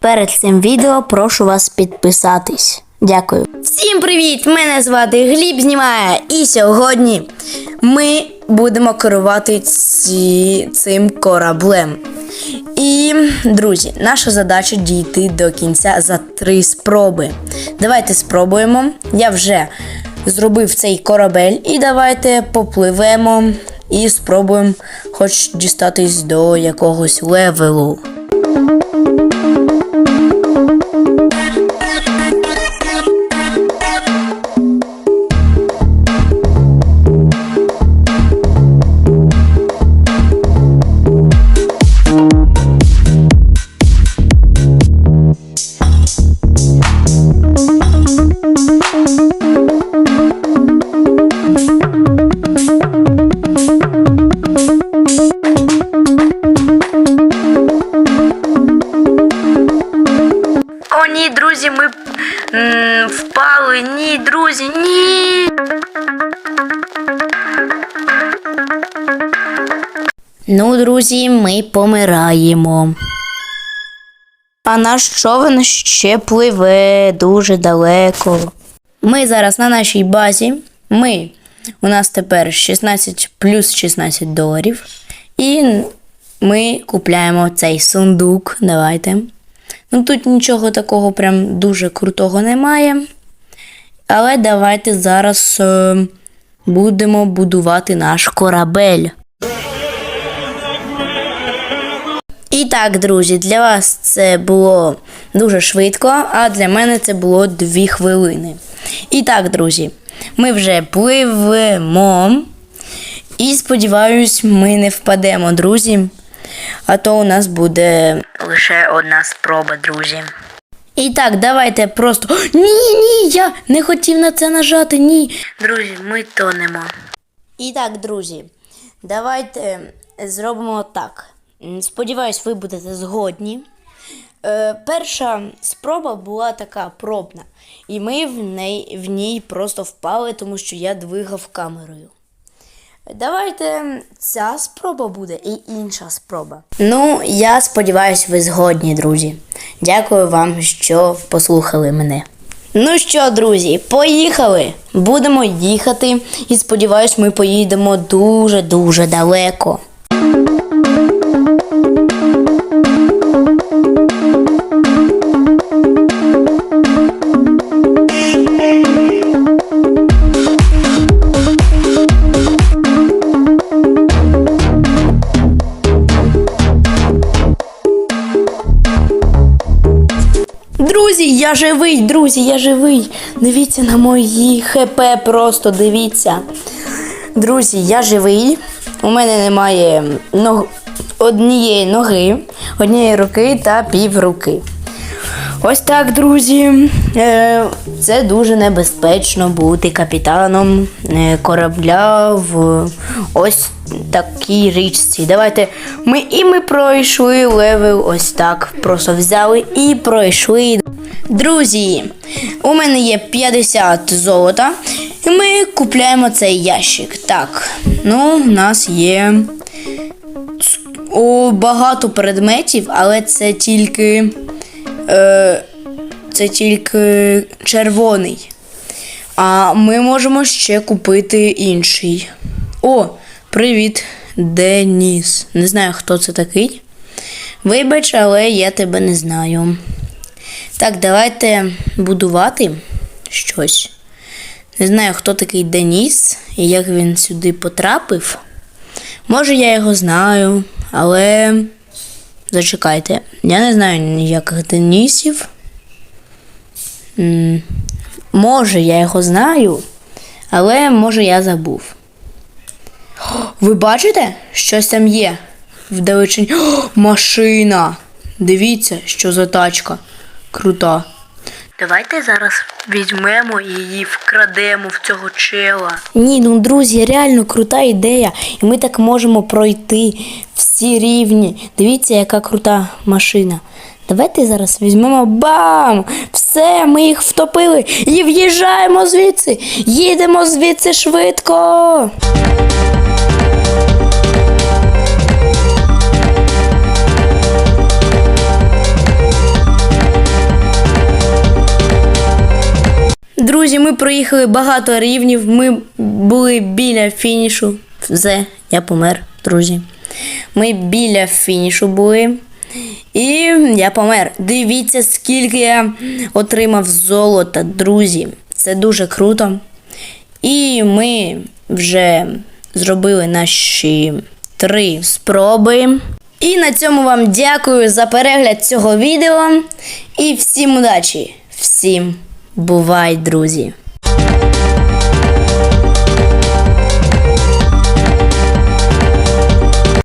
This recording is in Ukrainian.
Перед цим відео прошу вас підписатись. Дякую. Всім привіт! Мене звати Гліб знімає. І сьогодні ми будемо керувати ці, цим кораблем. І, друзі, наша задача дійти до кінця за три спроби. Давайте спробуємо. Я вже зробив цей корабель, і давайте попливемо і спробуємо хоч дістатись до якогось левелу. Впали. Ні, друзі, ні. Ну, друзі, ми помираємо. А наш човен ще пливе дуже далеко. Ми зараз на нашій базі. Ми. У нас тепер 16 плюс 16 доларів. І ми купляємо цей сундук. Давайте. Ну тут нічого такого прям дуже крутого немає. Але давайте зараз е, будемо будувати наш корабель. І так, друзі, для вас це було дуже швидко, а для мене це було 2 хвилини. І так, друзі, ми вже пливемо. І сподіваюсь, ми не впадемо, друзі. А то у нас буде лише одна спроба, друзі. І так, давайте просто. Ні, ні, я не хотів на це нажати, ні. Друзі, ми тонемо. І так, друзі, давайте зробимо так. Сподіваюсь, ви будете згодні. Е, перша спроба була така пробна, і ми в, неї, в ній просто впали, тому що я двигав камерою. Давайте ця спроба буде і інша спроба. Ну, я сподіваюся, ви згодні, друзі. Дякую вам, що послухали мене. Ну що, друзі, поїхали! Будемо їхати і сподіваюсь, ми поїдемо дуже-дуже далеко. Друзі, я живий, друзі, я живий. Дивіться на мої ХП, просто дивіться. Друзі, я живий. У мене немає ног... однієї ноги, однієї руки та пів руки. Ось так, друзі. Е, Це дуже небезпечно бути капітаном е, корабля в ось такій річці. Давайте ми і ми пройшли левел ось так. Просто взяли і пройшли. Друзі, у мене є 50 золота, і ми купляємо цей ящик. Так, ну, у нас є о, багато предметів, але це тільки. Е, це тільки червоний. А ми можемо ще купити інший. О, привіт, Деніс. Не знаю, хто це такий. Вибач, але я тебе не знаю. Так, давайте будувати щось. Не знаю, хто такий Деніс і як він сюди потрапив. Може, я його знаю, але. Зачекайте, я не знаю ніяких Денісів. М, Може, я його знаю, але може я забув. О, Ви бачите, щось там є вдалечині. О, машина! Дивіться, що за тачка. Крута. Давайте зараз візьмемо її, вкрадемо в цього чела. Ні, ну друзі, реально крута ідея. І ми так можемо пройти всі рівні. Дивіться, яка крута машина. Давайте зараз візьмемо бам! Все, ми їх втопили і в'їжджаємо звідси. Їдемо звідси швидко. Друзі, ми проїхали багато рівнів. Ми були біля фінішу. Все, я помер, друзі. Ми біля фінішу були. І я помер. Дивіться, скільки я отримав золота, друзі. Це дуже круто. І ми вже зробили наші три спроби. І на цьому вам дякую за перегляд цього відео. І всім удачі! Всім бувай, друзі!